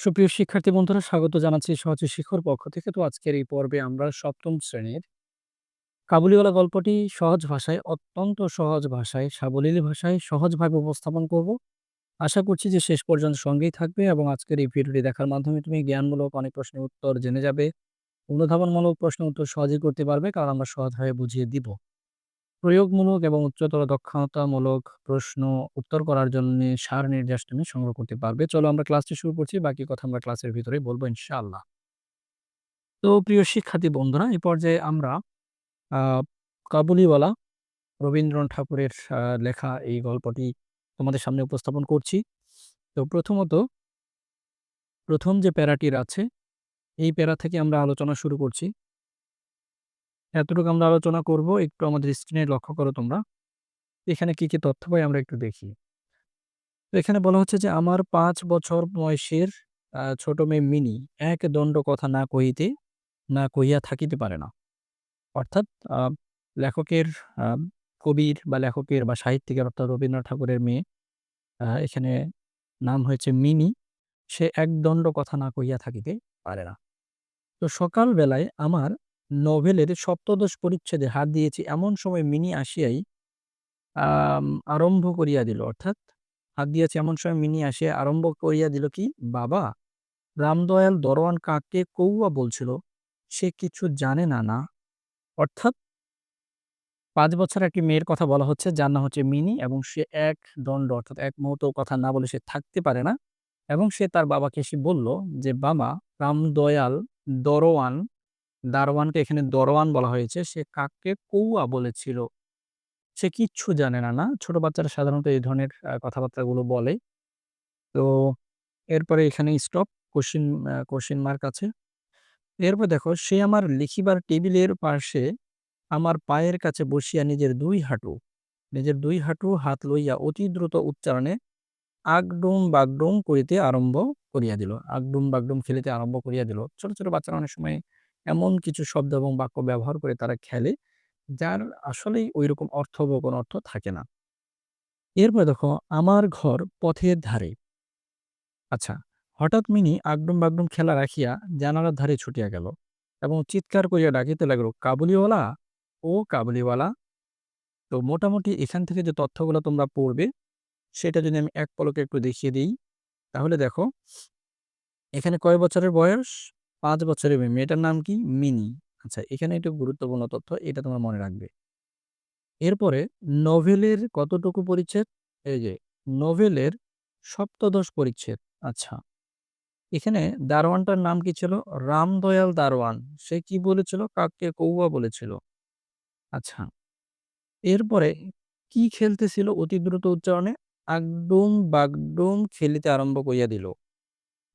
সুপ্রিয় শিক্ষার্থী বন্ধুরা স্বাগত জানাচ্ছি সহজ শিক্ষর পক্ষ থেকে। তো আজকের এই পর্বে আমরা সপ্তম শ্রেণির কাবুলিওয়ালা গল্পটি সহজ ভাষায়, অত্যন্ত সহজ ভাষায়, সাবলীল ভাষায় সহজভাবে উপস্থাপন করব। আশা করছি যে শেষ পর্যন্ত সঙ্গেই থাকবে এবং আজকের এই ভিডিওটি দেখার মাধ্যমে তুমি জ্ঞানমূলক অনেক প্রশ্নের উত্তর জেনে যাবে। অনুধাবনমূলক প্রশ্নের উত্তর সহজেই করতে পারবে কারণ আমরা সহজভাবে বুঝিয়ে দিব। প্রয়োগমূলক এবং উচ্চতর দক্ষতামূলক প্রশ্ন উত্তর করার জন্যে সার নির্দেশ তুমি সংগ্রহ করতে পারবে। চলো আমরা ক্লাসটি শুরু করছি। বাকি কথা আমরা ক্লাসের ভিতরে বলব ইনশাআল্লাহ। তো প্রিয় শিক্ষার্থী বন্ধুরা, এই পর্যায়ে আমরা কাবুলিওয়ালা রবীন্দ্রনাথ ঠাকুরের লেখা এই গল্পটি তোমাদের সামনে উপস্থাপন করছি। তো প্রথমত প্রথম যে প্যারাটির আছে, এই প্যারা থেকে আমরা আলোচনা শুরু করছি। এতটুকু আমরা আলোচনা করব। একটু আমাদের স্ক্রিনে লক্ষ্য করো তোমরা। এখানে কি, কি তথ্য পাই আমরা একটু দেখি। এখানে বলা হচ্ছে যে, "আমার পাঁচ বছর বয়সের ছোট মেয়ে মিনি এক দণ্ড কথা না কহিতে না কহিয়া থাকিতে পারে না।" অর্থাৎ লেখকের কবির বা লেখকের বা সাহিত্যিকের অর্থাৎ রবীন্দ্রনাথ ঠাকুরের মেয়ে এখানে নাম হয়েছে মিনি। সে এক দণ্ড কথা না কহিয়া থাকিতে পারে না। তো সকাল বেলায় আমার নভেলের সপ্তদশ পরিচ্ছেদে হাত দিয়েছি এমন সময় মিনি আসিয়াই আরম্ভ করিয়া দিল। অর্থাৎ হাত দিয়েছি এমন সময় মিনি আসিয়া আরম্ভ করিয়া দিল কি, "বাবা, রামদয়াল দরোয়ান কাকে কৌয়া বলছিল, সে কিছু জানে না, না?" অর্থাৎ পাঁচ বছর একটি মেয়ের কথা বলা হচ্ছে যার নাম হচ্ছে মিনি এবং সে এক দণ্ড অর্থাৎ এক মুহূর্তও কথা না বলে সে থাকতে পারে না এবং সে তার বাবাকে এসে বলল যে, "বাবা, রামদয়াল দরোয়ান" দারোয়ানকে এখানে দরোয়ান বলা হয়েছে। "সে কাককে কৌয়া বলেছিল, সে কিচ্ছু জানে না, না?" ছোট বাচ্চারা সাধারণত এই ধরনের কথাবার্তাগুলো বলে। তো এরপরে এখানে stop. Question a question mark আছে। এরপর দেখো, "সে আমার লিখিবার টেবিলের পাশে আমার পায়ের কাছে বসিয়া নিজের দুই হাঁটু নিজের দুই হাঁটু হাত লইয়া অতি দ্রুত উচ্চারণে আগডুম বাগডুম করিতে আরম্ভ করিয়া দিল।" আগডুম বাগডুম খেলিতে আরম্ভ করিয়া দিল। ছোট, ছোট বাচ্চারা অনেক সময় এমন কিছু শব্দ এবং বাক্য ব্যবহার করে তারা খেলে, যার আসলেই ঐরকম অর্থ বা কোনো অর্থ থাকে না। এরপরে দেখো, "আমার ঘর পথের ধারে।" আচ্ছা, হঠাৎ মিনি আগডুম বাগডুম খেলা রাখিয়া জানালার ধারে ছুটিয়া গেল এবং চিৎকার করিয়া ডাকিতে লাগল, "কাবুলিওয়ালা, ও কাবুলিওয়ালা!" তো মোটামুটি এখান থেকে যে তথ্যগুলো তোমরা পড়বে, সেটা যদি আমি এক পলকে একটু দেখিয়ে দিই তাহলে দেখো এখানে কয় বছরের বয়স? ৫ বছরের মেয়ে। মেয়েটার নাম কি? মিনি। আচ্ছা, এখানে একটু গুরুত্বপূর্ণ তথ্য, এটা তোমার মনে রাখবে। এরপরে নভেলের কতটুকু পরিচ্ছেদ? এই যে নভেলের সপ্তদশ পরিচ্ছেদ। আচ্ছা, এখানে দারোয়ানটার নাম কি ছিল? রামদয়াল দারোয়ান। সে কি বলেছিল? কাককে কৌয়া বলেছিল। আচ্ছা, এরপরে কি খেলতেছিল অতি দ্রুত উচ্চারণে? আগডুম বাগডুম খেলিতে আরম্ভ করিয়া দিল।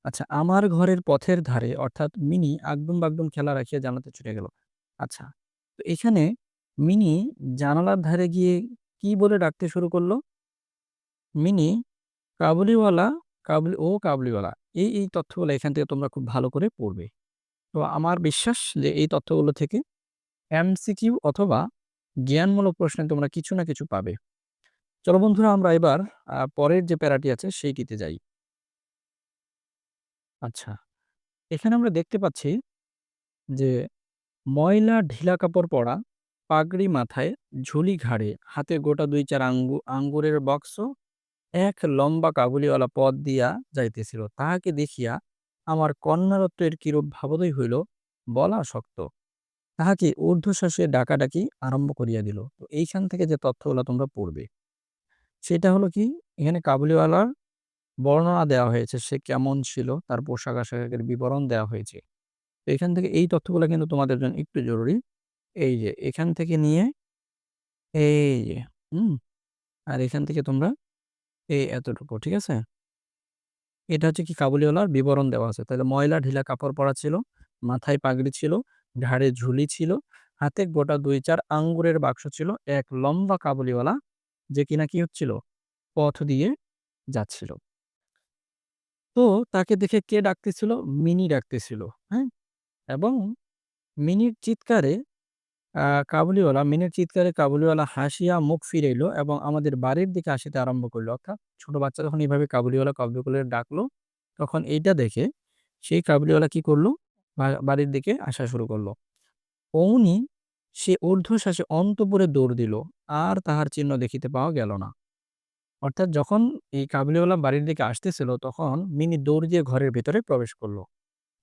আচ্ছা, আমার ঘরের পথের ধারে অর্থাৎ মিনি আগডুম বাগডুম খেলা রাখিয়া জানালাতে ছুটে গেল। আচ্ছা, তো এখানে মিনি জানালার ধারে গিয়ে কি বলে ডাকতে শুরু করল? মিনি কাবুলিওয়ালা, কাবুলি ও কাবুলিওয়ালা। এই, এই তথ্যগুলো এখান থেকে তোমরা খুব ভালো করে পড়বে। তো আমার বিশ্বাস যে এই তথ্যগুলো থেকে এমসিকিউ অথবা জ্ঞানমূলক প্রশ্নে তোমরা কিছু না কিছু পাবে। চলো বন্ধুরা আমরা এবার পরের যে প্যারাটি আছে সেইটিতে যাই। আচ্ছা, এখানে আমরা দেখতে পাচ্ছি যে ময়লা ঢিলা কাপড় পরা, পাগড়ি মাথায়, ঝুলি ঘাড়ে, হাতে গোটা ২-৪ আঙ্গু আঙ্গুরের বাক্স, এক লম্বা কাবুলিওয়ালা পথ দিয়া যাইতেছিল। তাহাকে দেখিয়া আমার কন্যারত্বের কিরূপ ভাবোদয় হইল, বলা শক্ত। তাহাকে ঊর্ধ্বশ্বাসে ডাকাডাকি আরম্ভ করিয়া দিল। তো এইখান থেকে যে তথ্যগুলো তোমরা পড়বে, সেটা হলো কি? এখানে কাবুলিওয়ালার বর্ণনা দেওয়া হয়েছে। সে কেমন ছিল, তার পোশাক-আশাকের বিবরণ দেওয়া হয়েছে। তো এখান থেকে এই তথ্যগুলো কিন্তু তোমাদের জন্য একটু জরুরি। এই যে এখান থেকে নিয়ে এই যে, হুম? আর এখান থেকে তোমরা এই এতটুকু, ঠিক আছে? এটা হচ্ছে কি কাবুলিওয়ালার বিবরণ দেওয়া আছে। তাহলে ময়লা ঢিলা কাপড় পরা ছিল, মাথায় পাগড়ি ছিল, ঘাড়ে ঝুলি ছিল, হাতে গোটা ২-৪ আঙ্গুরের বাক্স ছিল, এক লম্বা কাবুলিওয়ালা যে কিনা কি হচ্ছিল? পথ দিয়ে যাচ্ছিল। তো তাকে দেখে কে ডাকতেছিল? মিনি ডাকতেছিল, হ্যাঁ? এবং মিনির চিৎকারে কাবুলিওয়ালা মিনির চিৎকারে কাবুলিওয়ালা হাসিয়া মুখ ফিরাইল এবং আমাদের বাড়ির দিকে আসিতে আরম্ভ করিল। অর্থাৎ ছোট বাচ্চা যখন এভাবে কাবুলিওয়ালা, কাবুলিওয়ালা ডাকলো, তখন এইটা দেখে সেই কাবুলিওয়ালা কি করল বাড়ির দিকে আসা শুরু করল অমনি সে ঊর্ধ্বশ্বাসে অন্তঃপুরে দৌড় দিল আর তাহার চিহ্ন দেখিতে পাওয়া গেল না অর্থাৎ যখন এই কাবুলিওয়ালা বাড়ির দিকে আসতেছিল, তখন মিনি দৌড় দিয়ে ঘরের ভেতরে প্রবেশ করল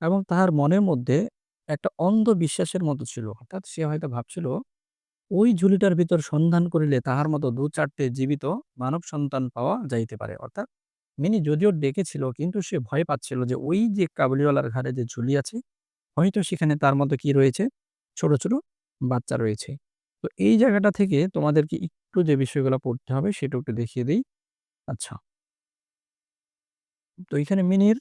এবং তাহার মনের মধ্যে একটা অন্ধ বিশ্বাসের মতো ছিল। অর্থাৎ সে হয়তো ভাবছিল, ওই ঝুলিটার ভিতর সন্ধান করিলে তাহার মতো দু চারটে জীবিত মানব সন্তান পাওয়া যাইতে পারে। অর্থাৎ মিনি যদিও ডেকেছিল, কিন্তু সে ভয় পাচ্ছিল যে ওই যে কাবুলিওয়ালার ঘাড়ে যে ঝুলি আছে, হয়তো সেখানে তার মতো কি রয়েছে? ছোট ছোট বাচ্চা রয়েছে। তো এই জায়গাটা থেকে তোমাদেরকে একটু যে বিষয়গুলো পড়তে হবে সেটা একটু দেখিয়ে দিই। আচ্ছা। তো এখানে মিনির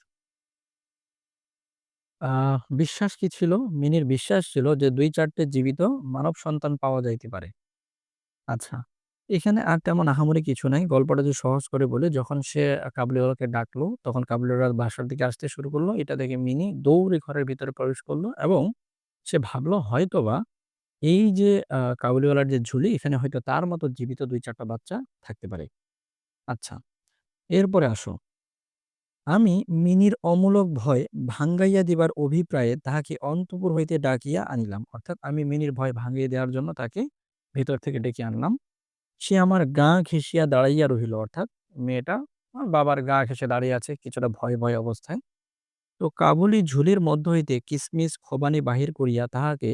বিশ্বাস কি ছিল? মিনির বিশ্বাস ছিল যে দুই চারটে জীবিত মানব সন্তান পাওয়া যাইতে পারে। আচ্ছা এখানে আর তেমন আহামরি কিছু নাই। গল্পটা যদি সহজ করে বলে, যখন সে কাবুলিওয়ালাকে ডাকলো, তখন কাবুলিওয়ালা বাসার দিকে আসতে শুরু করল। এটা দেখে মিনি দৌড়ে ঘরের ভিতরে প্রবেশ করল এবং সে ভাবলো হয়তোবা এই যে কাবুলিওয়ালার যে ঝুলি, এখানে হয়তো তার মতো জীবিত দুই চারটা বাচ্চা থাকতে পারে। আচ্ছা এরপরে আসো। আমি মিনির অমূলক ভয় ভাঙ্গাইয়া দিবার অভিপ্রায়ে তাহাকে অন্তঃপুর হইতে ডাকিয়া আনিলাম। অর্থাৎ আমি মিনির ভয় ভাঙিয়ে দেওয়ার জন্য তাকে ভেতর থেকে ডেকে আনলাম। সে আমার গা ঘেঁষিয়া দাঁড়াইয়া রহিল, অর্থাৎ মেয়েটা আমার বাবার গা ঘেঁষে দাঁড়িয়ে আছে কিছুটা ভয় ভয় অবস্থায়। তো কাবুলি ঝুলির মধ্য হইতে কিসমিস খোবানি বাহির করিয়া তাহাকে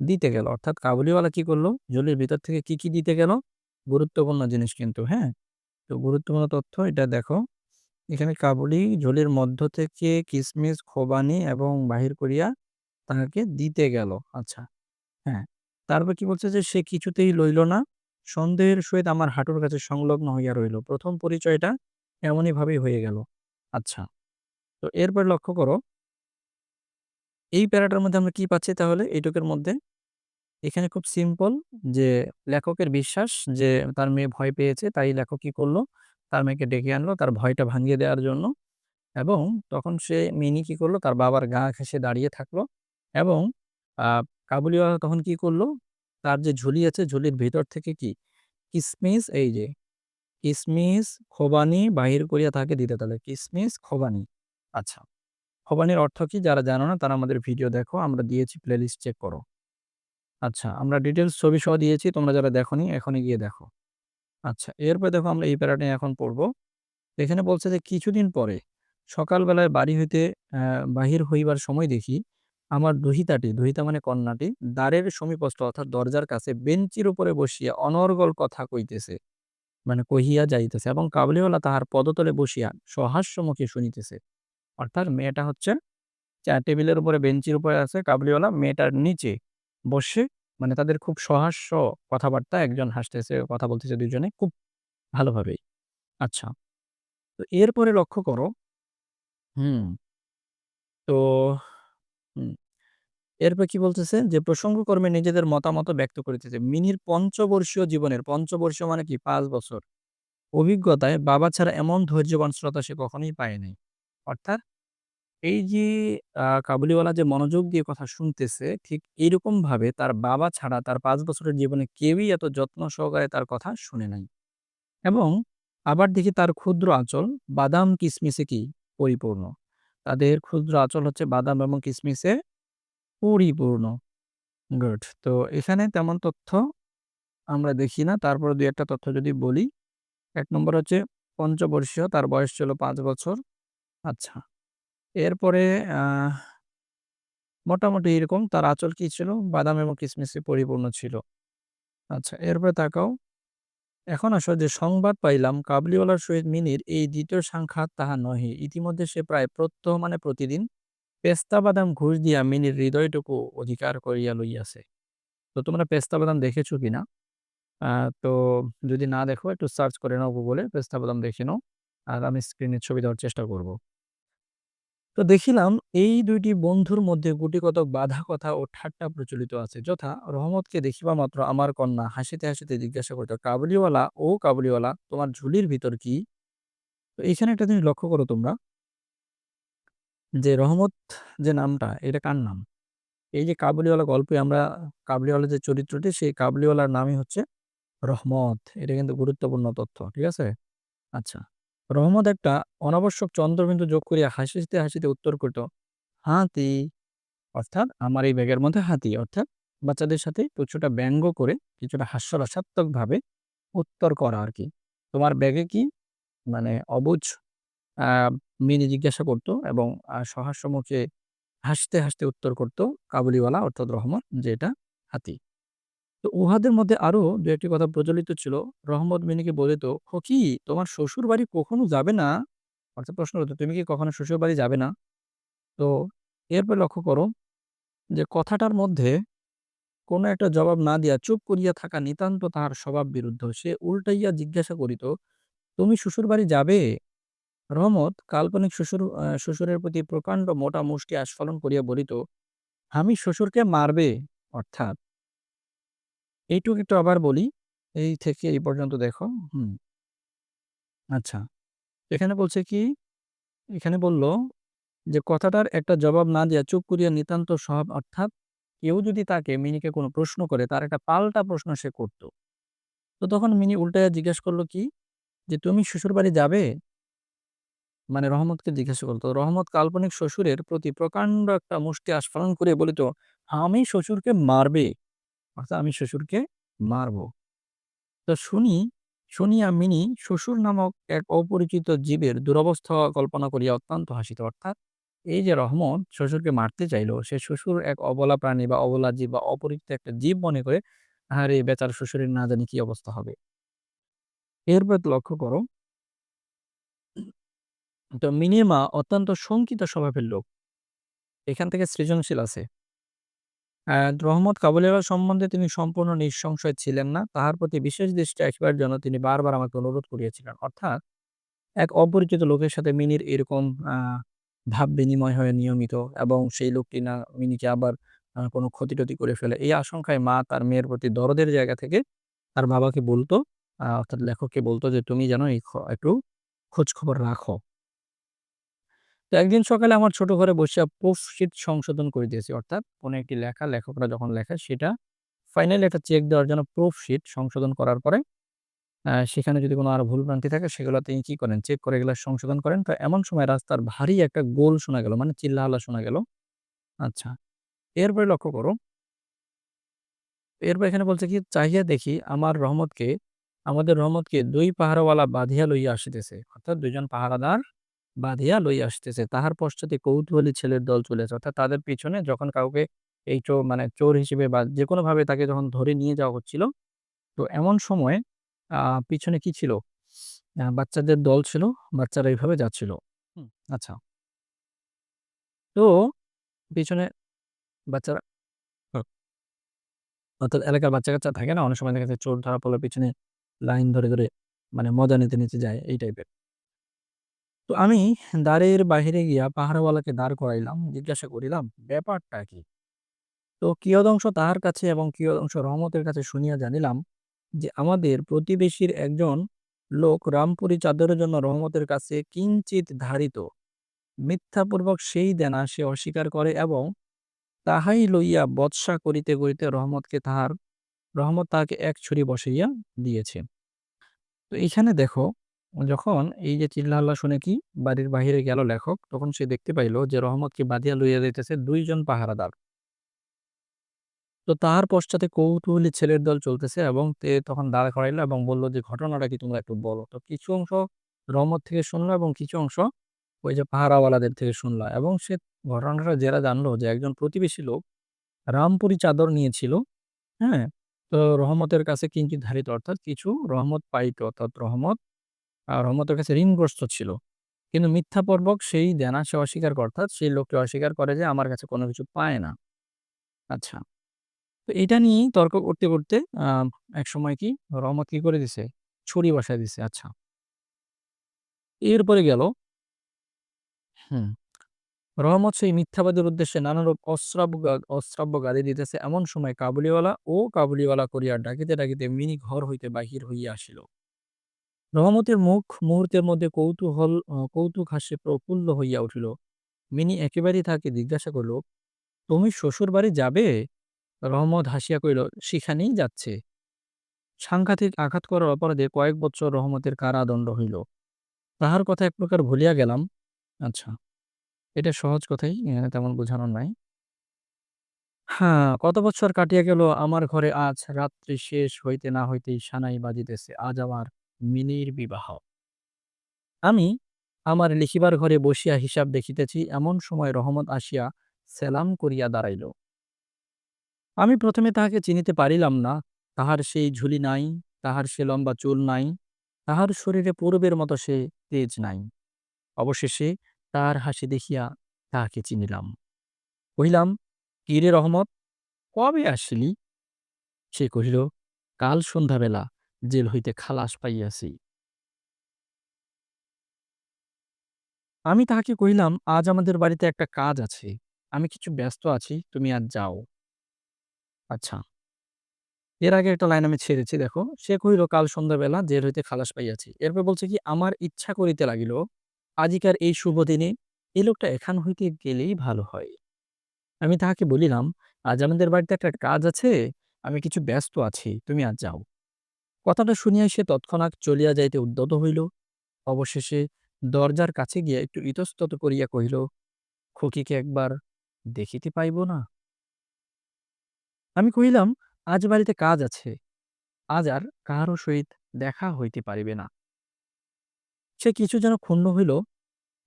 দিতে গেল। অর্থাৎ কাবুলিওয়ালা কি করল? ঝুলির ভিতর থেকে কি কি দিতে গেল? গুরুত্বপূর্ণ জিনিস কিন্তু হ্যাঁ? তো গুরুত্বপূর্ণ তথ্য এটা দেখো। এখানে কাবুলি ঝোলের মধ্য থেকে কিসমিস, খোবানি এবং বাহির করিয়া তাহাকে দিতে গেল। আচ্ছা হ্যাঁ। তারপর কি বলছে যে সে কিছুতেই লইল না। সন্দেহের সহিত আমার হাঁটুর কাছে সংলগ্ন হইয়া রইল। প্রথম পরিচয়টা এমনই ভাবেই হয়ে গেল। আচ্ছা তো এরপর লক্ষ্য করো এই প্যারাটার মধ্যে আমরা কি পাচ্ছি তাহলে? এইটুকের মধ্যে। এখানে খুব সিম্পল যে লেখকের বিশ্বাস যে তার মেয়ে ভয় পেয়েছে, তাই লেখক কি করল? তার মেয়েকে ডেকে আনলো, তার ভয়টা ভাঙিয়ে দেওয়ার জন্য। এবং তখন সে মিনি কি করল? তার বাবার গা ঘেঁষে দাঁড়িয়ে থাকল। এবং কাবুলিওয়ালা তখন কি করল? তার যে ঝুলি আছে, ঝুলির ভিতর থেকে কি? কিসমিস, এই যে, কিসমিস খোবানি বাহির করিয়া তাকে দিতে তাহলে কিসমিস খোবানি। আচ্ছা। খোবানির অর্থ কি? যারা জানো না, তারা আমাদের ভিডিও দেখো, আমরা দিয়েছি প্লেলিস্ট চেক করো। আচ্ছা আমরা ডিটেলস ছবি সহ দিয়েছি, তোমরা যারা দেখোনি, এখনই গিয়ে দেখো। আচ্ছা এরপর দেখো আমরা এই প্যারাটা এখন পড়ব। এখানে বলছে যে, কিছুদিন পরে, সকালবেলায় বাড়ি হইতে বাহির হইবার সময় দেখি, আমার দুহিতাটি, দুহিতা মানে কন্যাটি, দ্বারের সমীপস্থ অর্থাৎ দরজার কাছে বেঞ্চির উপরে বসিয়া অনর্গল কথা কইতেছে। মানে কহিয়া যাইতেছে এবং কাবলিওয়ালা তাহার পদতলে বসিয়া সহাস্য মুখে শুনিতেছে। অর্থাৎ মেয়েটা হচ্ছে টেবিলের উপরে বেঞ্চির উপরে আছে কাবলিওয়ালা, মেয়েটার নিচে বসে মানে তাদের খুব সহাস্য কথাবার্তা, একজন হাসতেছে, কথা বলতেছে দুজনে খুব ভালোভাবেই। আচ্ছা তো এরপরে লক্ষ্য করো, হুম, তো, হুম, এরপর কি বলতেছে যে প্রসঙ্গক্রমে নিজেদের মতামত ব্যক্ত করিতেছে। মিনির পঞ্চবর্ষীয় জীবনের, পঞ্চবর্ষীয় মানে কি? পাঁচ বছর। অভিজ্ঞতায় বাবা ছাড়া এমন ধৈর্যবান শ্রোতা সে কখনোই পায় নাই। অর্থাৎ এই যে কাবুলিওয়ালা যে মনোযোগ দিয়ে কথা শুনতেছে, ঠিক এইরকম ভাবে তার বাবা ছাড়া তার পাঁচ বছরের জীবনে কেউই এত যত্ন সহকারে তার কথা শুনে নাই। এবং আবার দেখি তার ক্ষুদ্র আঁচল বাদাম কিসমিসে কি পরিপূর্ণ? তাদের ক্ষুদ্র আঁচল হচ্ছে বাদাম এবং কিসমিসে পরিপূর্ণ। গুড। তো এখানে তেমন তথ্য আমরা দেখি না। তারপর দুই একটা তথ্য যদি বলি, এক নম্বর হচ্ছে পঞ্চবর্ষীয়, তার বয়স ছিল পাঁচ বছর। আচ্ছা। এরপরে আহ, মোটামুটি এরকম তার আঁচল কি ছিল? বাদাম এবং কিসমিসে পরিপূর্ণ ছিল। আচ্ছা এরপরে তাকাও। এখন আসো যে সংবাদ পাইলাম কাবুলিওয়ালার সহিত মিনির এই দ্বিতীয় সাক্ষাৎ তাহা নহে। ইতিমধ্যে সে প্রায় প্রত্যহ মানে প্রতিদিন পেস্তা বাদাম ঘুষ দিয়া মিনির হৃদয়টুকু অধিকার করিয়া লইয়াছে। তো তোমরা পেস্তা বাদাম দেখেছ কিনা? আহ, তো যদি না দেখো একটু সার্চ করে নাও গুগলে পেস্তা বাদাম দেখে নাও। আর আমি স্ক্রিনের ছবি দেওয়ার চেষ্টা করব। তো দেখিলাম এই দুইটি বন্ধুর মধ্যে গুটিকতক বাধা কথা ও ঠাট্টা প্রচলিত আছে। যথা রহমতকে দেখিবা মাত্র আমার কন্যা হাসিতে হাসিতে জিজ্ঞাসা করিত কাবুলিওয়ালা, ও কাবুলিওয়ালা, তোমার ঝুলির ভিতর কি? তো এখানে একটা জিনিস লক্ষ্য করো তোমরা। যে রহমত যে নামটা, এটা কার নাম? এই যে কাবুলিওয়ালা গল্পে আমরা, কাবুলিওয়ালা যে চরিত্রটি, সেই কাবুলিওয়ালার নামই হচ্ছে রহমত। এটা কিন্তু গুরুত্বপূর্ণ তথ্য, ঠিক আছে? আচ্ছা। রহমত একটা অনাবশ্যক চন্দ্রবিন্দু যোগ করিয়া হাসিতে, হাসিতে উত্তর করিত, "হাতি।" অর্থাৎ আমার এই ব্যাগের মধ্যে হাতি। অর্থাৎ বাচ্চাদের সাথে কিছুটা ব্যঙ্গ করে, কিছুটা হাস্যরসাত্মকভাবে উত্তর করা আর কি "তোমার ব্যাগে কি?" মানে অবুঝ মিনি জিজ্ঞাসা করত এবং আ সহাস্য মুখে হাসতে, হাসতে উত্তর করত কাবুলিওয়ালা অর্থাৎ রহমত যে, "এটা হাতি।" তো উহাদের মধ্যে আরও দু একটি কথা প্রচলিত ছিল। রহমত মিনিকে বলিত, "খোকি তোমার শ্বশুরবাড়ি কখনো যাবে না?" অর্থাৎ প্রশ্ন করত, "তুমি কি কখনো শ্বশুরবাড়ি যাবে না?" তো এরপর লক্ষ্য করো যে কথাটার মধ্যে কোনো একটা জবাব না দিয়া চুপ করিয়া থাকা নিতান্ত তাহার স্বভাব বিরুদ্ধ। সে উল্টাইয়া জিজ্ঞাসা করিত, "তুমি শ্বশুরবাড়ি যাবে?" রহমত কাল্পনিক শ্বশুর শ্বশুরের প্রতি প্রকাণ্ড মোটা মুষ্টি আস্ফালন করিয়া বলিত, "আমি শ্বশুরকে মারবে?" অর্থাৎ এইটুকু একটু আবার বলি। এই থেকে এই পর্যন্ত দেখো। হুম। আচ্ছা। এখানে বলছে কি? এখানে বলল যে কথাটার একটা জবাব না দিয়া চুপ করিয়া নিতান্ত স্বভাব অর্থাৎ কেউ যদি তাকে মিনিকে কোনো প্রশ্ন করে তার একটা পাল্টা প্রশ্ন সে করত। তো তখন মিনি উল্টাইয়া জিজ্ঞেস করল কি? যে, "তুমি শ্বশুরবাড়ি যাবে?" মানে রহমতকে জিজ্ঞাসা করতো রহমত কাল্পনিক শ্বশুরের প্রতি প্রকাণ্ড একটা মুষ্টি আস্ফালন করিয়া বলিত, "আমি শ্বশুরকে মারবে।" অর্থাৎ আমি শ্বশুরকে মারব। তো শুনি শুনিয়া মিনি শ্বশুর নামক এক অপরিচিত জীবের দুরবস্থা কল্পনা করিয়া অত্যন্ত হাসিত। অর্থাৎ এই যে রহমত শ্বশুরকে মারতে চাইল, সে শ্বশুর এক অবলা প্রাণী বা অবলা জীব বা অপরিচিত একটা জীব মনে করে, আহারে বেচার শ্বশুরের না জানি কি অবস্থা হবে। এরপর লক্ষ্য করো তো মিনির মা অত্যন্ত শঙ্কিত স্বভাবের লোক। এখান থেকে সৃজনশীল আছে। আ রহমত কাবুলিওয়ালা সম্বন্ধে তিনি সম্পূর্ণ নিঃসংশয় ছিলেন না। তাহার প্রতি বিশেষ দৃষ্টি রাখিবার জন্য তিনি বারবার আমাকে অনুরোধ করিয়াছিলেন। অর্থাৎ এক অপরিচিত লোকের সাথে মিনির এরকম আ ভাব বিনিময় হয় নিয়মিত এবং সেই লোকটি না মিনিকে আবার কোনো ক্ষতি-টতি করে ফেলে। এই আশঙ্কায় মা তার মেয়ের প্রতি দরদের জায়গা থেকে তার বাবাকে বলত, অর্থাৎ লেখককে বলত যে, "তুমি যেন এই একটু খোঁজখবর রাখো।" তো একদিন সকালে আমার ছোট ঘরে বসিয়া প্রুফশিট সংশোধন করিতেছি। অর্থাৎ কোনো একটি লেখা, লেখকরা যখন লেখে সেটা ফাইনালি একটা চেক দেওয়ার জন্য প্রুফশিট সংশোধন করার পরে সেখানে যদি কোনো আরও ভুল-ভ্রান্তি থাকে সেগুলো তিনি কি করেন? চেক করে এগুলা সংশোধন করেন। তো এমন সময় রাস্তার ভারী একটা গোল শোনা গেল। মানে চিল্লাহল্লা শোনা গেল। আচ্ছা। এরপরে লক্ষ্য করো, এরপর এখানে বলছে কি? চাহিয়া দেখি আমার রহমতকে, আমাদের রহমতকে দুই পাহারাওয়ালা বাঁধিয়া লইয়া আসিতেছে। অর্থাৎ দুইজন পাহারাদার বাঁধিয়া লইয়া আসিতেছে। তাহার পশ্চাতে কৌতূহলী ছেলের দল চলিয়াছে। অর্থাৎ তাদের পিছনে যখন কাউকে এই চো মানে চোর হিসেবে বা যেকোনোভাবে তাকে যখন ধরে নিয়ে যাওয়া হচ্ছিল, তো এমন সময় পিছনে কি ছিল? বাচ্চাদের দল ছিল। বাচ্চারা এইভাবে যাচ্ছিল। আচ্ছা। তো পিছনে বাচ্চারা অর্থাৎ এলাকার বাচ্চা-কাচ্চা থাকে না? অনেক সময় দেখা যায় চোর ধরা পড়লে পিছনে লাইন ধরে, ধরে মানে মজা নিতে, নিতে যায় এই টাইপের। তো আমি দ্বারের বাহিরে গিয়া পাহারাওয়ালাকে দাঁড় করাইলাম। জিজ্ঞাসা করিলাম, "ব্যাপারটা কি?" তো কিয়দংশ তাহার কাছে এবং কিয়দংশ রহমতের কাছে শুনিয়া জানিলাম যে, আমাদের প্রতিবেশীর একজন লোক রামপুরি চাদরের জন্য রহমতের কাছে কিঞ্চিৎ ধারিত মিথ্যাপূর্বক সেই দেনা সে অস্বীকার করে এবং তাহাই লইয়া বৎসা করিতে, করিতে রহমতকে তাহার রহমত তাহাকে এক ছুরি বসাইয়া দিয়েছে। তো এইখানে দেখো যখন এই যে চিল্লাহল্লা শুনে কি বাড়ির বাহিরে গেল লেখক, তখন সে দেখতে পাইল যে রহমতকে বাঁধিয়া লইয়া যাইতেছে ২ জন পাহারাদার। তো তাহার পশ্চাতে কৌতূহলী ছেলের দল চলতেছে এবং তে তখন দাঁড় করাইলো এবং বলল যে, "ঘটনাটা কি তোমরা একটু বলো।" তো কিছু অংশ রহমত থেকে শুনলো এবং কিছু অংশ ওই যে পাহারাওয়ালাদের থেকে শুনলো এবং সে ঘটনাটা জেরা জানলো যে একজন প্রতিবেশী লোক রামপুরি চাদর নিয়েছিল, হ্যাঁ? তো রহমতের কাছে কিঞ্চিত ধারিত অর্থাৎ কিছু রহমত পাইত অর্থাৎ রহমত রহমতের কাছে ঋণগ্রস্ত ছিল। কিন্তু মিথ্যাপূর্বক সেই দেনা সে অস্বীকার করে অর্থাৎ সেই লোকটি অস্বীকার করে যে আমার কাছে কোনো কিছু পায় না। আচ্ছা। তো এটা নিয়েই তর্ক করতে, করতে আ একসময় কি রহমত কি করে দিছে? ছুরি বসায় দিছে। আচ্ছা। এরপরে গেল হুম। রহমত সেই মিথ্যাবাদের উদ্দেশ্যে নানারূপ অশ্রাব্য অশ্রাব্য গালি দিতেছে এমন সময় কাবুলিওয়ালা ও কাবুলিওয়ালা করিয়া ডাকিতে, ডাকিতে মিনি ঘর হইতে বাহির হইয়া আসিল। রহমতের মুখ মুহূর্তের মধ্যে কৌতূহল কৌতুক হাস্যে প্রফুল্ল হইয়া উঠিল। মিনি একেবারেই তাহাকে জিজ্ঞাসা করিল, "তুমি শ্বশুরবাড়ি যাবে?" রহমত হাসিয়া কহিল, "সেখানেই যাচ্ছে।" সাংঘাতিক আঘাত করার অপরাধে কয়েক বৎসর রহমতের কারাদণ্ড হইল। তাহার কথা এক প্রকার ভুলিয়া গেলাম। আচ্ছা, এটা সহজ কথাই, এখানে তেমন বোঝানোর নাই। হ্যাঁ, কত বছর কাটিয়া গেল আমার ঘরে আজ রাত্রি শেষ হইতে না হইতেই সানাই বাজিতেছে, আজ আমার মিনির বিবাহ। আমি আমার লিখিবার ঘরে বসিয়া হিসাব দেখিতেছি, এমন সময় রহমত আসিয়া সেলাম করিয়া দাঁড়াইল। আমি প্রথমে তাহাকে চিনিতে পারিলাম না, তাহার সেই ঝুলি নাই, তাহার সে লম্বা চুল নাই, তাহার শরীরে পূর্বের মতো সে তেজ নাই। অবশেষে তাহার হাসি দেখিয়া তাহাকে চিনিলাম। কহিলাম, কি রে রহমত, কবে আসিলি? সে কহিল, কাল সন্ধ্যাবেলা জেল হইতে খালাস পাইয়াছি। আমি তাহাকে কহিলাম, আজ আমাদের বাড়িতে একটা কাজ আছে। আমি কিছু ব্যস্ত আছি, তুমি আজ যাও। আচ্ছা। এর আগে একটা লাইন আমি ছেড়েছি দেখো। সে কহিল, কাল সন্ধ্যাবেলা জেল হইতে খালাস পাইয়াছি। এরপর বলছে কি, আমার ইচ্ছা করিতে লাগিল, আজিকার এই শুভ দিনে এ লোকটা এখান হইতে গেলেই ভালো হয়। আমি তাহাকে বলিলাম, আজ আমাদের বাড়িতে একটা কাজ আছে, আমি কিছু ব্যস্ত আছি, তুমি আজ যাও। কথাটা শুনিয়া সে তৎক্ষণাৎ চলিয়া যাইতে উদ্যত হইল। অবশেষে দরজার কাছে গিয়া একটু ইতস্তত করিয়া কহিল, খুকিকে একবার দেখিতে পাইব না? আমি কহিলাম, আজ বাড়িতে কাজ আছে, আজ আর কাহারও সহিত দেখা হইতে পারিবে না। সে কিছু যেন ক্ষুণ্ণ হইল,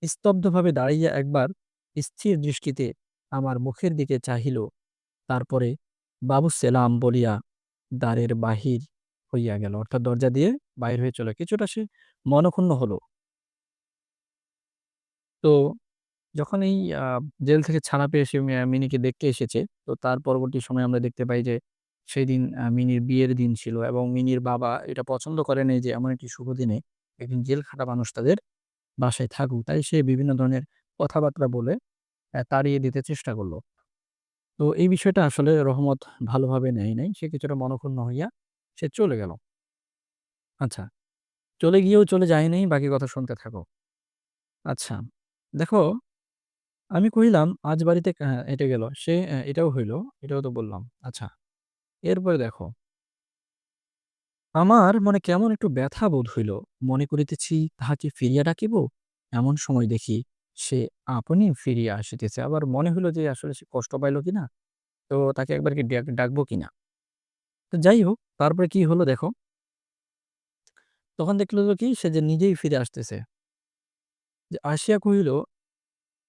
স্তব্ধভাবে দাঁড়াইয়া একবার স্থির দৃষ্টিতে আমার মুখের দিকে চাহিল, তারপরে বাবু সেলাম বলিয়া দ্বারের বাহির হইয়া গেল। অর্থাৎ দরজা দিয়ে বাহির হয়ে চলে। কিছুটা সে মনক্ষুণ্ণ হল। তো যখন এই জেল থেকে ছাড়া পেয়ে সে মিনিকে দেখতে এসেছে, তো তার পরবর্তী সময় আমরা দেখতে পাই যে সেদিন আ মিনির বিয়ের দিন ছিল এবং মিনির বাবা এটা পছন্দ করে নাই যে এমন একটি শুভ দিনে একদিন জেল খাটা মানুষ তাদের বাসায় থাকুক। তাই সে বিভিন্ন ধরনের কথাবার্তা বলে তাড়িয়ে দিতে চেষ্টা করল তো এই বিষয়টা আসলে রহমত ভালোভাবে নেয় নাই। সে কিছুটা মনক্ষুণ্ণ হইয়া সে চলে গেল। আচ্ছা, চলে গিয়েও চলে যায় নাই, বাকি কথা শুনতে থাকো। আচ্ছা, দেখো আমি কহিলাম, আজ বাড়িতে এটা গেল। সে এটাও হইল, এটাও তো বললাম। আচ্ছা, এরপরে দেখো আমার মনে কেমন একটু ব্যথা বোধ হইল। মনে করিতেছি তাহাকে ফিরিয়া ডাকিব, এমন সময় দেখি সে আপনি ফিরিয়া আসিতেছে। আবার মনে হইল যে আসলে সে কষ্ট পাইল কিনা? তো তাকে একবার কি ডাক ডাকবো কিনা? তো যাই হোক, তারপরে কি হলো দেখো। তখন দেখল যে কি সে যে নিজেই ফিরে আসতেছে। যে আসিয়া কহিল,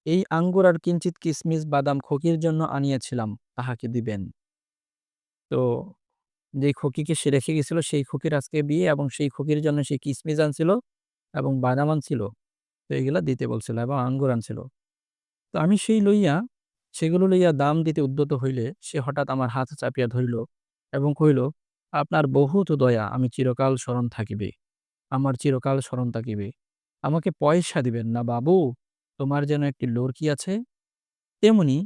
"এই আঙ্গুর আর কিঞ্চিৎ কিশমিশ বাদাম খোকির জন্য আনিয়াছিলাম, তাহাকে দিবেন।" তো যেই খোকিকে সে রেখে গেছিল সেই খোকির আজকে বিয়ে এবং সেই খকির জন্য সে কিসমিস আনছিল এবং বাদাম আনছিল। তো এগুলা দিতে বলছিল এবং আঙ্গুর আনছিল। তো আমি সেই লইয়া সেগুলো লইয়া দাম দিতে উদ্যত হইলে সে হঠাৎ আমার হাত চাপিয়া ধরিল এবং কহিল, "আপনার বহুত দয়া আমি চিরকাল স্মরণ থাকিবে। আমার চিরকাল স্মরণ থাকিবে। আমাকে পয়সা দিবেন না বাবু, তোমার যেন একটি লড়কি আছে, তেমনি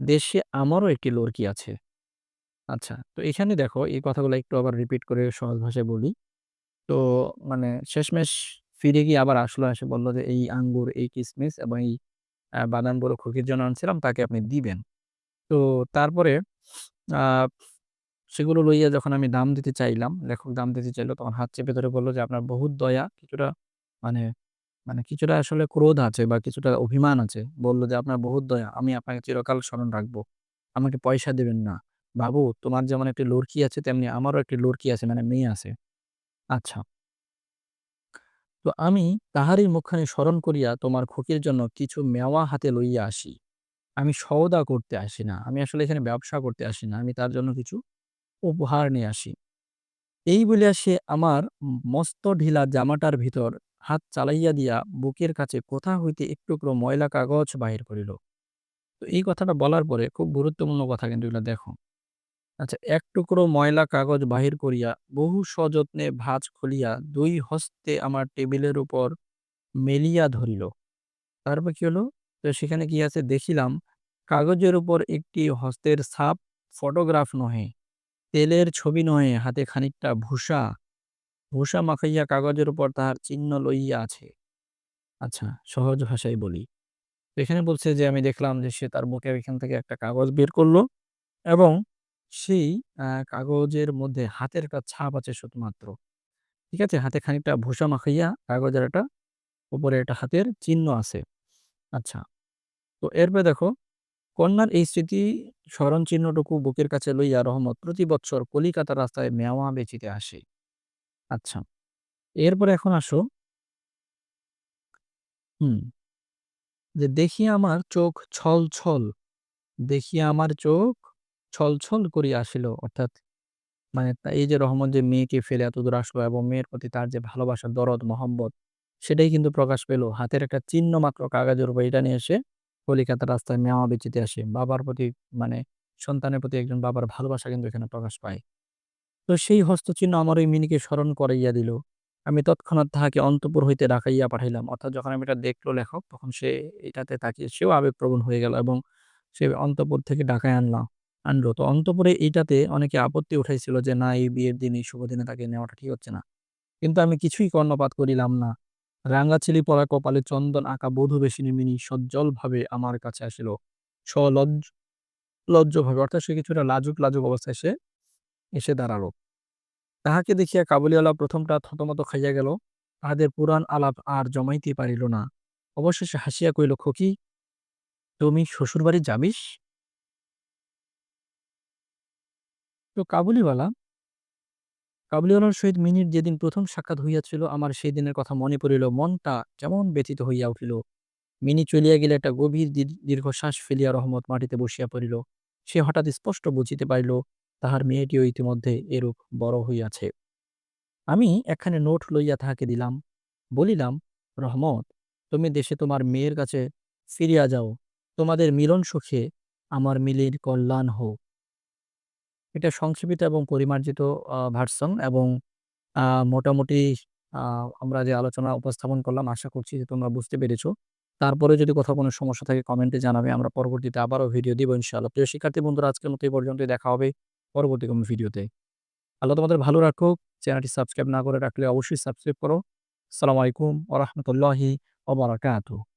দেশে আমারও একটি লড়কি আছে।" আচ্ছা, তো এখানে দেখো এই কথাগুলো একটু আবার রিপিট করে সহজ ভাষায় বলি। তো মানে শেষমেশ ফিরে গিয়ে আবার আসলো, এসে বলল যে, "এই আঙ্গুর, এই কিশমিশ এবং এই বাদামগুলো খুকির জন্য আনছিলাম, তাকে আপনি দিবেন।" তো তারপরে সেগুলো লইয়া যখন আমি দাম দিতে চাইলাম, লেখক দাম দিতে চাইল, তখন হাত চেপে ধরে বলল যে, "আপনার বহুত দয়া।" কিছুটা মানে মানে কিছুটা আসলে ক্রোধ আছে বা কিছুটা অভিমান আছে। বলল যে, "আপনার বহুত দয়া। আমি আপনাকে চিরকাল স্মরণ রাখব। আমাকে পয়সা দিবেন না। বাবু, তোমার যেমন একটি লড়কি আছে, তেমনি আমারও একটি লড়কি আছে, মানে মেয়ে আছে।" আচ্ছা। তো আমি তাহারই মুখখানি স্মরণ করিয়া তোমার খুকির জন্য কিছু মেওয়া হাতে লইয়া আসি। আমি সওদা করতে আসি না। আমি আসলে এখানে ব্যবসা করতে আসি না। আমি তার জন্য কিছু উপহার নিয়ে আসি। এই বলিয়া সে আমার মস্ত ঢিলা জামাটার ভিতর হাত চালাইয়া দিয়া বুকের কাছে কোথা হইতে এক টুকরো ময়লা কাগজ বাহির করিল। তো এই কথাটা বলার পরে খুব গুরুত্বপূর্ণ কথা কিন্তু এগুলা দেখো। আচ্ছা, এক টুকরো ময়লা কাগজ বাহির করিয়া বহু সযত্নে ভাঁজ খুলিয়া দুই হস্তে আমার টেবিলের উপর মেলিয়া ধরিল। তারপর কি হলো? তো সেখানে কি আছে দেখিলাম কাগজের উপর একটি হস্তের ছাপ, ফটোগ্রাফ নহে, তেলের ছবি নহে, হাতে খানিকটা ভূষা, ভূষা মাখাইয়া কাগজের উপর তাহার চিহ্ন লইয়া আছে। আচ্ছা, সহজ ভাষায় বলি। এখানে বলছে যে আমি দেখলাম যে সে তার বুকের এখান থেকে একটা কাগজ বের করল এবং সেই কাগজের মধ্যে হাতের একটা ছাপ আছে শুধুমাত্র। ঠিক আছে? হাতে খানিকটা ভূষা মাখাইয়া কাগজের একটা উপরে একটা হাতের চিহ্ন আছে। আচ্ছা। তো এরপরে দেখো, কন্যার এই স্মৃতি স্মরণ চিহ্নটুকু বুকের কাছে লইয়া রহমত প্রতি বৎসর কলিকাতার রাস্তায় মেওয়া বেচিতে আসে। আচ্ছা। এরপরে এখন আসো হুম। যে দেখিয়া আমার চোখ ছলছল, দেখিয়া আমার চোখ ছলছল করিয়া আসিল। অর্থাৎ মানে এই যে রহমত যে মেয়েকে ফেলে এতদূর আসলো এবং মেয়ের প্রতি তার যে ভালোবাসা, দরদ, মহব্বত সেটাই কিন্তু প্রকাশ পেল। হাতের একটা চিহ্ন মাত্র কাগজের উপর এটা নিয়ে এসে কলিকাতার রাস্তায় মেওয়া বেচিতে আসে। বাবার প্রতি মানে সন্তানের প্রতি একজন বাবার ভালোবাসা কিন্তু এখানে প্রকাশ পায়। তো সেই হস্তচিহ্ন আমার ওই মিনিকে স্মরণ করাইয়া দিল। আমি তৎক্ষণাৎ তাহাকে অন্তঃপুর হইতে ডাকাইয়া পাঠাইলাম। অর্থাৎ যখন আমি এটা দেখল লেখক, তখন সে এটাতে তাকিয়ে সেও আবেগপ্রবণ হয়ে গেল এবং সে অন্তপুর থেকে ডাকায় আনলা, আনলো। তো অন্তঃপুরে এইটাতে অনেকে আপত্তি উঠাইছিল যে, না, এই বিয়ের দিন, এই শুভ দিনে তাকে নেওয়াটা ঠিক হচ্ছে না। কিন্তু আমি কিছুই কর্ণপাত করিলাম না। রাঙাচিলি পরা কপালে চন্দন আঁকা বধূবেশিনী মিনি সজ্জলভাবে আমার কাছে আসিল। সলজ্জ লজ্জভাবে অর্থাৎ সে কিছুটা লাজুক, লাজুক অবস্থায় সে এসে দাঁড়াল। তাহাকে দেখিয়া কাবুলিওয়ালা প্রথমটা থতমত খাইয়া গেল। তাহাদের পুরাণ আলাপ আর জমাইতে পারিল না। অবশেষে হাসিয়া কইল "খোকি, তুমি শ্বশুরবাড়ি যাবিস?" তো কাবুলিওয়ালা কাবুলিওয়ালার সহিত মিনির যেদিন প্রথম সাক্ষাৎ হইয়াছিল আমার সেই দিনের কথা মনে পড়িল। মনটা কেমন ব্যথিত হইয়া উঠিল। মিনি চলিয়া গেলে একটা গভীর দীর্ঘশ্বাস ফেলিয়া রহমত মাটিতে বসিয়া পড়িল। সে হঠাৎ স্পষ্ট বুঝিতে পারিল তাহার মেয়েটিও ইতিমধ্যে এরূপ বড় হইয়াছে। আমি একখানি নোট লইয়া তাহাকে দিলাম। বলিলাম, "রহমত, তুমি দেশে তোমার মেয়ের কাছে ফিরিয়া যাও। তোমাদের মিলন সুখে আমার মিলির কল্যাণ হোক।" এটা সংক্ষেপিত এবং পরিমার্জিত ভার্সন এবং মোটামুটি আমরা যে আলোচনা উপস্থাপন করলাম, আশা করছি যে তোমরা বুঝতে পেরেছ তারপরে যদি কোথাও কোনো সমস্যা থাকে, কমেন্টে জানাবে। আমরা পরবর্তীতে আবারও ভিডিও দিব, ইনশাআল্লাহ। প্রিয় শিক্ষার্থী বন্ধুরা, আজকের মতো এই পর্যন্তই, দেখা হবে পরবর্তী কোনো ভিডিওতে। আল্লাহ তোমাদের ভালো রাখুক। চ্যানেলটি সাবস্ক্রাইব না করে রাখলে অবশ্যই সাবস্ক্রাইব করো। আসসালামু আলাইকুম ওয়া বারাকাতুহু।